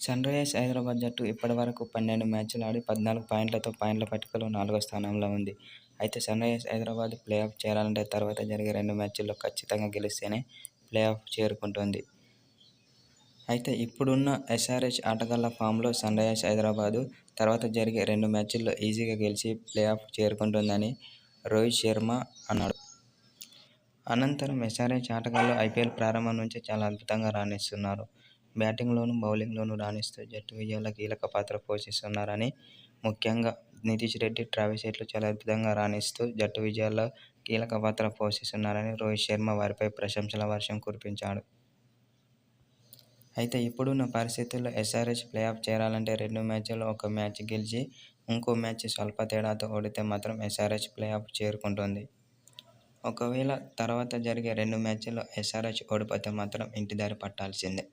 Sun Risers Hyderabad జట్టు ఇప్పటివరకు పన్నెండు మ్యాచ్లు ఆడి పద్నాలుగు పాయింట్లతో పాయింట్ల పట్టికలో నాలుగో స్థానంలో ఉంది. అయితే సన్ రైజర్స్ హైదరాబాద్ ప్లేఆఫ్ చేరాలంటే తర్వాత జరిగే రెండు మ్యాచ్ల్లో ఖచ్చితంగా గెలిస్తేనే ప్లే ఆఫ్ చేరుకుంటుంది. అయితే ఇప్పుడున్న ఎస్ఆర్హెచ్ ఆటగాళ్ళ ఫామ్లో సన్ రైజర్స్ హైదరాబాదు తర్వాత జరిగే రెండు మ్యాచ్ల్లో ఈజీగా గెలిచి ప్లే ఆఫ్ చేరుకుంటుందని రోహిత్ శర్మ అన్నాడు. అనంతరం ఎస్ఆర్హెచ్ ఆటగాళ్ళు ఐపీఎల్ ప్రారంభం నుంచే చాలా అద్భుతంగా రాణిస్తున్నారు. బ్యాటింగ్లోనూ, బౌలింగ్లోనూ రాణిస్తూ జట్టు విజయంలో కీలక పాత్ర పోషిస్తున్నారని, ముఖ్యంగా నితీష్ రెడ్డి, ట్రావిస్ హెడ్లు చాలా అద్భుతంగా రాణిస్తూ జట్టు విజయాల్లో కీలక పాత్ర పోషిస్తున్నారని రోహిత్ శర్మ వారిపై ప్రశంసల వర్షం కురిపించాడు. అయితే ఇప్పుడున్న పరిస్థితుల్లో ఎస్ఆర్హెచ్ ప్లే ఆఫ్ చేరాలంటే రెండు మ్యాచ్ల్లో ఒక మ్యాచ్ గెలిచి ఇంకో మ్యాచ్ స్వల్ప తేడాతో ఓడితే మాత్రం ఎస్ఆర్హెచ్ ప్లే ఆఫ్ చేరుకుంటుంది. ఒకవేళ తర్వాత జరిగే రెండు మ్యాచ్ల్లో ఎస్ఆర్హెచ్ ఓడిపోతే మాత్రం ఇంటి దారి పట్టాల్సిందే.